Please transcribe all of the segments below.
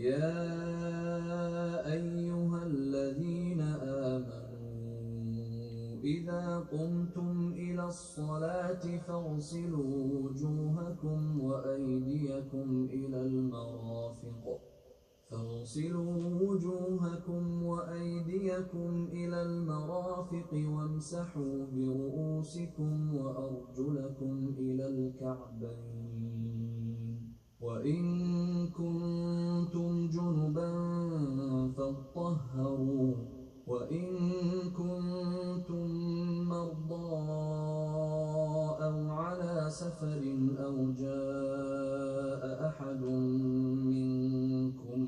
يا أيها الذين آمنوا إذا قمتم إلى الصلاة فاغسلوا وجوهكم وأيديكم إلى المرافق. فاغسلوا وجوهكم وأيديكم إلى المرافق وامسحوا برؤوسكم وأرجلكم إلى الكعبين. وإن كنتم جنبا فاطهروا وإن كنتم مرضى أو على سفر أو جاء أحد منكم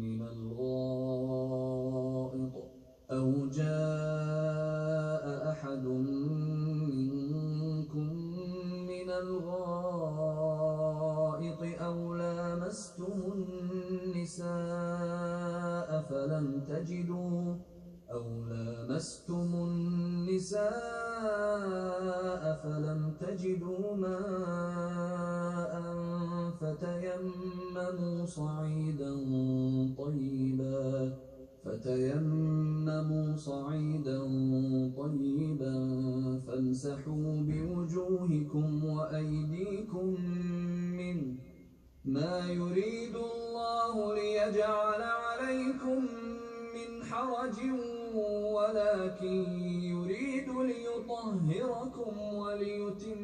من الغائط أو جاء أحد منكم من الغائط لامستم النساء فلم تجدوا أو لامستم النساء فلم تجدوا ماء فتيمموا صعيدا طيبا فتيمموا صعيدا طيبا فامسحوا بوجوهكم وأيديكم منه ما يريد الله ليجعل عليكم من حرج ولكن يريد ليطهركم وليتم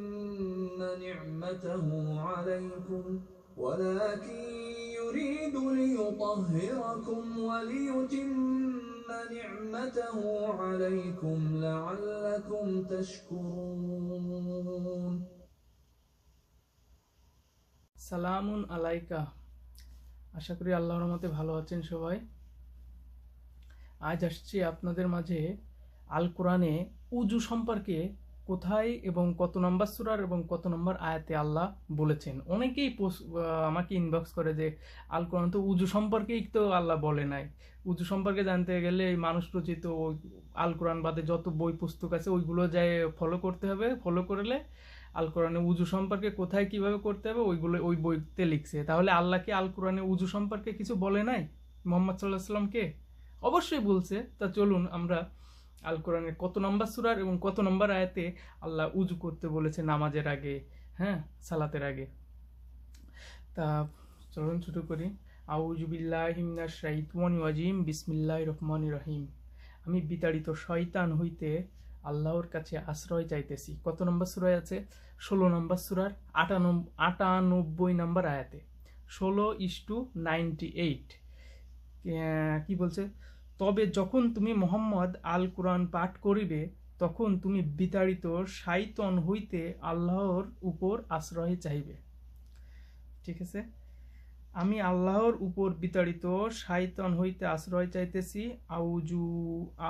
نعمته عليكم ولكن يريد ليطهركم وليتم نعمته عليكم لعلكم تشكرون সালামুন আলাইকা। আশা করি আল্লাহর রহমতে ভালো আছেন সবাই। আজ আসছি আপনাদের মাঝে আল কোরআনে উজু সম্পর্কে কোথায় এবং কত নম্বর সুরার এবং কত নম্বর আয়াতে আল্লাহ বলেছেন। অনেকেই আমাকে ইনবক্স করে যে আল কোরআন তো উজু সম্পর্কেই তো আল্লাহ বলে নাই। উজু সম্পর্কে জানতে গেলে এই মানুষ রচিত ওই আল কোরআন বাদে যত বই পুস্তক আছে ওইগুলো যায় ফলো করতে হবে। ফলো করলে আল কোরআনে উজু সম্পর্কে কোথায় কীভাবে করতে হবে, ওইগুলো ওই বইতে লিখছে। তাহলে আল্লাহ কি আল কোরআনে উজু সম্পর্কে কিছু বলে নাই? মোহাম্মদ সাল্লাহ সাল্লামকে অবশ্যই বলছে। তা চলুন আমরা আল কোরআনের কত নম্বর সুরার এবং কত নম্বর আয়াতে আল্লাহ উজু করতে বলেছে নামাজের আগে হ্যাঁ সালাতের আগে। তা চলুন শুরু করি। আউজুবিল্লাহ হিমনা শাইতওয়ানি ওয়াজিম বিসমিল্লাহ রহমান রহিম। আমি বিতাড়িত শয়তান হইতে আল্লাহর কাছে আশ্রয় চাইতেছি। কত নম্বর সুরায় আছে? ষোলো নম্বর সুরার আটানব্বই আটানব্বই নম্বর আয়াতে। ষোলো ইস টু নাইনটি এইট কি বলছে? তবে যখন তুমি মোহাম্মদ আল কোরআন পাঠ করিবে, তখন তুমি বিতাড়িত শাইতন হইতে আল্লাহর উপর আশ্রয় চাইবে। ঠিক আছে? আমি আল্লাহর উপর বিতাড়িত শাইতন হইতে আশ্রয় চাইতেছি। আউজু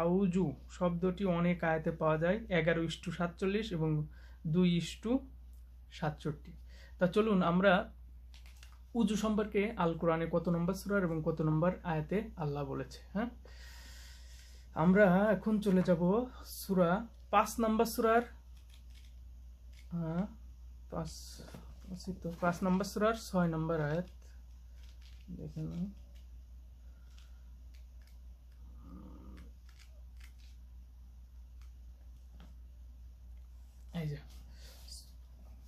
আউজু শব্দটি অনেক আয়াতে পাওয়া যায়, এগারো ইস্টু সাতচল্লিশ এবং দুই ইস্টু সাতষট্টি। তা চলুন আমরা উজু সম্পর্কে আল কোরআনে কত নম্বর সুরার এবং কত নম্বর আয়াতে আল্লাহ বলেছে হ্যাঁ? আমরা এখন চলে যাব সুরা পাঁচ নম্বর সুরার পাঁচ পাঁচ নম্বর সুরার ছয় নম্বর আয়াত। দেখে নাও।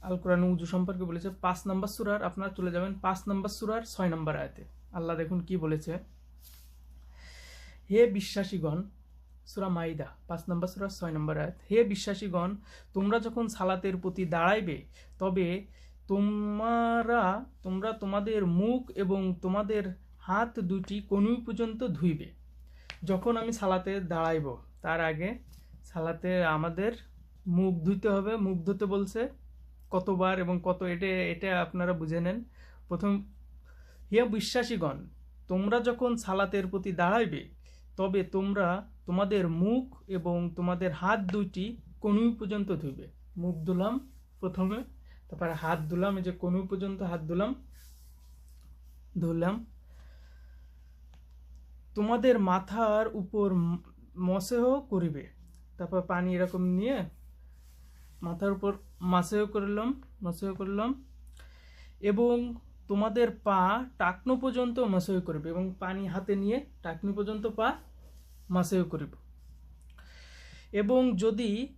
আল কোরআন উজু সম্পর্কে বলেছে, পাঁচ নম্বর সুরার আপনারা চলে যাবেন পাঁচ নম্বর সুরার ছয় নম্বর আয়াতে আল্লাহ দেখুন কি বলেছে হে বিশ্বাসীগণ, সুরা মাইদা, পাঁচ নম্বর সুরা ছয় নম্বর আয়াত, হে বিশ্বাসীগণ, তোমরা যখন সালাতের প্রতি দাঁড়াইবে, তবে তোমরা তোমরা তোমাদের মুখ এবং তোমাদের হাত দুটি কনুই পর্যন্ত ধুইবে। যখন আমি সালাতে দাঁড়াইব, তার আগে সালাতে আমাদের মুখ ধুইতে হবে। মুখ ধুতে বলছে কতবার এবং কত, এটা এটা আপনারা বুঝে নেন। প্রথম, হে বিশ্বাসীগণ, তোমরা যখন সালাতের প্রতি দাঁড়াইবে, তবে তোমরা তোমাদের মুখ এবং তোমাদের হাত দুইটি কনুই পর্যন্ত ধুইবে। মুখ ধুলাম প্রথমে। তারপরে হাত ধুলাম এই যে কনুই পর্যন্ত হাত ধুলাম ধুলাম তোমাদের মাথার উপর মসেহ করিবে। তারপর পানি এরকম নিয়ে মাথার উপর মাসেহ করলাম মসেহ করলাম। এবং তোমাদের পা টাকনো পর্যন্ত মাসয় করবে এবং পানি হাতে নিয়ে টাকনি পর্যন্ত পা মাসয় করিব। এবং যদি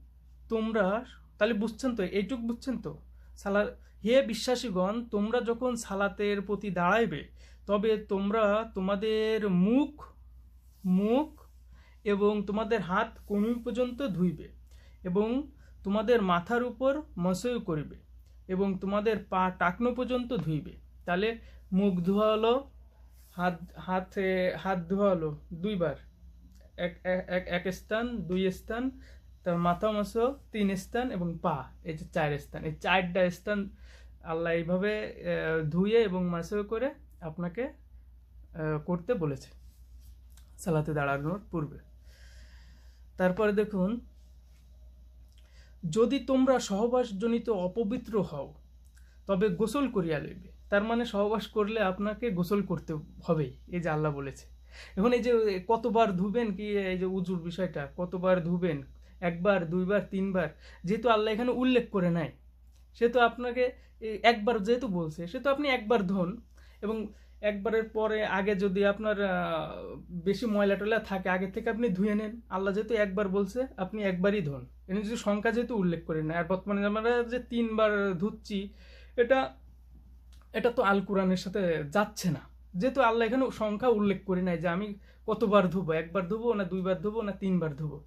তোমরা, তাহলে বুঝছেন তো, এইটুক বুঝছেন তো? সালা হে বিশ্বাসীগণ, তোমরা যখন সালাতের প্রতি দাঁড়াইবে, তবে তোমরা তোমাদের মুখ মুখ এবং তোমাদের হাত কনুই পর্যন্ত ধুইবে এবং তোমাদের মাথার উপর মসয় করিবে এবং তোমাদের পা টাকনো পর্যন্ত ধুইবে। তাহলে মুখ ধোয়া হলো হাত, হাতে হাত ধোয়া হলো দুইবার এক এক স্থান, দুই স্থান তার মাথা মাংস, তিন স্থান এবং পা, এই যে চার স্থান। এই চারটা স্থান আল্লাহ এইভাবে ধুয়ে এবং মাসে করে আপনাকে করতে বলেছে। সালাতে দাঁড়ানোর পূর্বে। তারপরে দেখুন, যদি তোমরা সহবাসজনিত অপবিত্র হও, তবে গোসল করিয়া লইবে। তার মানে সহবাস করলে আপনাকে গোসল করতে হবেই, এই যে আল্লাহ বলেছে। এখন এই যে কতবার ধুবেন কি, এই যে উজুর বিষয়টা, কতবার ধুবেন একবার, দুইবার, তিনবার, যেহেতু আল্লাহ এখানে উল্লেখ করে নাই, সে তো আপনাকে একবার যেহেতু বলছে, সে তো আপনি একবার ধোন এবং একবারের পরে আগে যদি আপনার বেশি ময়লা টয়লা থাকে, আগে থেকে আপনি ধুয়ে নেন। আল্লাহ যেহেতু একবার বলছে, আপনি একবারই ধোন এখানে যদি সংখ্যা যেহেতু উল্লেখ করে না আর বর্তমানে আমরা যে তিনবার ধুচ্ছি, এটা এটা তো আল কোরআনের সাথে যাচ্ছে না। যেহেতু আল্লাহ এখানে সংখ্যা উল্লেখ করে নাই যে আমি কতবার ধুবো, একবার ধুবো না দুইবার ধুবো না তিনবার ধুবো।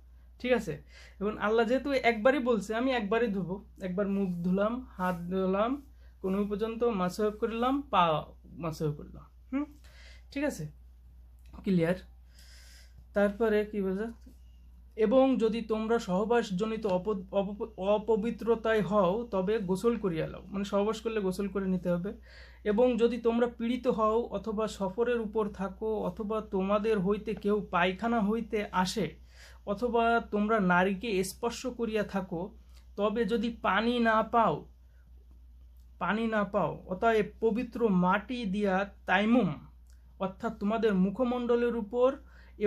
ঠিক আছে? এবং আল্লাহ যেহেতু একবারই বলছে, আমি একবারই ধুবো। একবার মুখ ধুলাম, হাত ধুলাম, কোনো পর্যন্ত মাসহ করলাম, পা মাসহ করলাম। হুম? ঠিক আছে? ক্লিয়ার তারপরে কি বলছে? এবং যদি তোমরা সহবাসজনিত অপ- অপ- অপবিত্রতায় হও, তবে গোসল করিয়া লও। মানে সহবাস করলে গোসল করে নিতে হবে। এবং যদি তোমরা পীড়িত হও, অথবা সফরের উপর থাকো, অথবা তোমাদের হইতে কেউ পায়খানা হইতে আসে অথবা তোমরা নারীকে স্পর্শ করিয়া থাকো, তবে যদি পানি না পাও, পানি না পাও, অতএব পবিত্র মাটি দিয়া তাইমুম, অর্থাৎ তোমাদের মুখমণ্ডলের উপর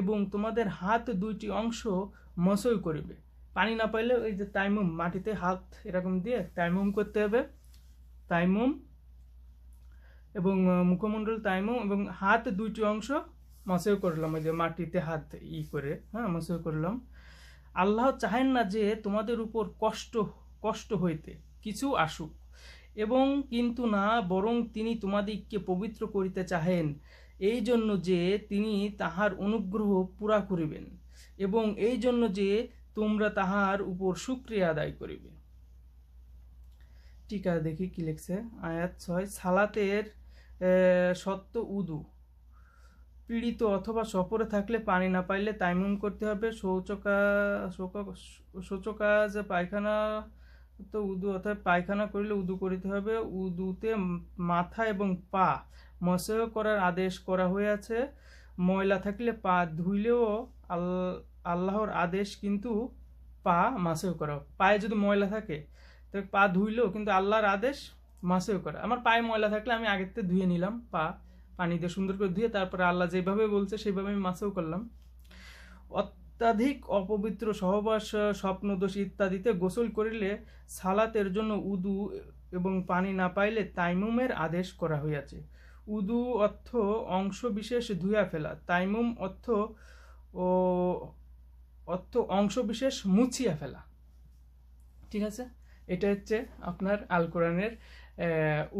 এবং তোমাদের হাত দুইটি অংশ মসই করিবে। পানি না পাইলে ওই যে তাইমুম, মাটিতে হাত এরকম দিয়ে তাইমুম করতে হবে। তাইমুম এবং মুখমণ্ডল তাইমুম এবং হাত দুইটি অংশ মসই করলাম, ওই যে মাটিতে হাত ই করে হ্যাঁ মসই করলাম। আল্লাহ চাহেন না যে তোমাদের উপর কষ্ট কষ্ট হইতে, কিছু আসুক। এবং কিন্তু না, বরং তিনি তোমাদিগকে পবিত্র করিতে চাহেন, এই জন্য যে তিনি তাহার অনুগ্রহ পুরা করিবেন, এবং এই জন্য যে তোমরা তাহার উপর শুক্রিয়া আদায় করিবে। টিকা দেখি কি লিখছে। আয়াত ছয়, সালাতের সত্য উদু। পীড়িত অথবা সফরে থাকলে পানি না পাইলে তাইমুম করতে হবে। শৌচকা শৌচকাজ পায়খানা তো উদু, অর্থাৎ পায়খানা করিলে উদু করিতে হবে। উদুতে মাথা এবং পা মসেহ করার আদেশ করা হয়েছে ময়লা থাকলে পা ধুইলেও আল, আল্লাহর আদেশ কিন্তু পা মাসেও করা। পায়ে যদি ময়লা থাকে, তো পা ধুইলেও কিন্তু আল্লাহর আদেশ মাসেও করা। আমার পায়ে ময়লা থাকলে আমি আগের থেকে ধুয়ে নিলাম পা। পানি দিয়ে সুন্দর করে ধুয়ে তারপরে আল্লাহ যেভাবে বলছে সেইভাবে আমি মাসেও করলাম। অত্যাধিক অপবিত্র সহবাস, স্বপ্নদোষ ইত্যাদিতে গোসল করিলে সালাতের জন্য উদু এবং পানি না পাইলে তাইমুমের আদেশ করা হইয়াছে। উদু অর্থ অংশ বিশেষ ধুইয়া ফেলা, তাইমুম অর্থ ও অর্থ অংশ বিশেষ মুছিয়া ফেলা। ঠিক আছে? এটা হচ্ছে আপনার আল কোরআনের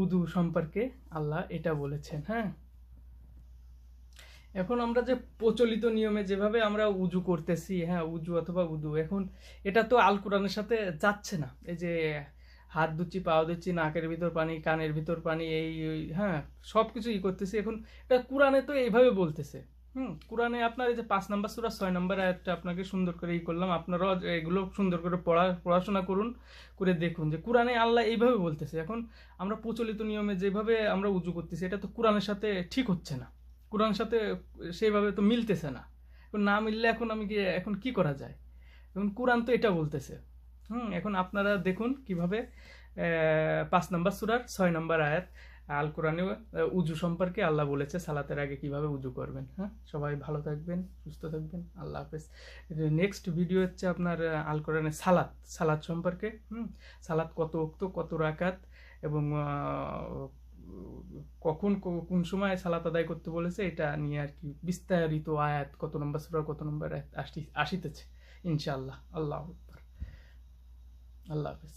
উদু সম্পর্কে আল্লাহ এটা বলেছেন হ্যাঁ? এখন আমরা যে প্রচলিত নিয়মে যেভাবে আমরা উজু করতেছি হ্যাঁ উজু অথবা উদু, এখন এটা তো আল কোরআনের সাথে যাচ্ছে না। এই যে হাত ধুচ্ছি, পাও ধুচ্ছি, নাকের ভিতর পানি, কানের ভিতর পানি, এই হ্যাঁ সব কিছু ই করতেছি। এখন এটা কোরআনে তো এইভাবে বলতেছে। হুম, কোরআনে আপনার এই যে পাঁচ নাম্বার সুরা, ছয় নাম্বার আয়াতটা আপনাকে সুন্দর করে ই করলাম। আপনারাও এগুলো সুন্দর করে পড়া, পড়াশোনা করুন, করে দেখুন যে কোরআনে আল্লাহ এইভাবে বলতেছে। এখন আমরা প্রচলিত নিয়মে যেভাবে আমরা উজু করতেছি, এটা তো কোরআনের সাথে ঠিক হচ্ছে না। কোরআনের সাথে সেইভাবে তো মিলতেছে না। না মিললে এখন আমি কি এখন কি করা যায়? এখন কোরআন তো এটা বলতেছে। হুম, এখন আপনারা দেখুন কীভাবে পাঁচ নম্বর সুরার ছয় নম্বর আয়াত, আল কোরআনে উজু সম্পর্কে আল্লাহ বলেছে, সালাতের আগে কীভাবে উজু করবেন। হ্যাঁ সবাই ভালো থাকবেন, সুস্থ থাকবেন। আল্লাহ হাফেজ। নেক্সট ভিডিও হচ্ছে আপনার আল কোরআনে সালাত সালাত সম্পর্কে। হুম, সালাত কত উক্ত কত রাকাত এবং কখন কোন সময় সালাত আদায় করতে বলেছে, এটা নিয়ে আর কি বিস্তারিত আয়াত কত নম্বর সুরার কত নম্বর আসিতেছে, ইনশাআল্লাহ আল্লাহ। আল্লাহ হাফিজ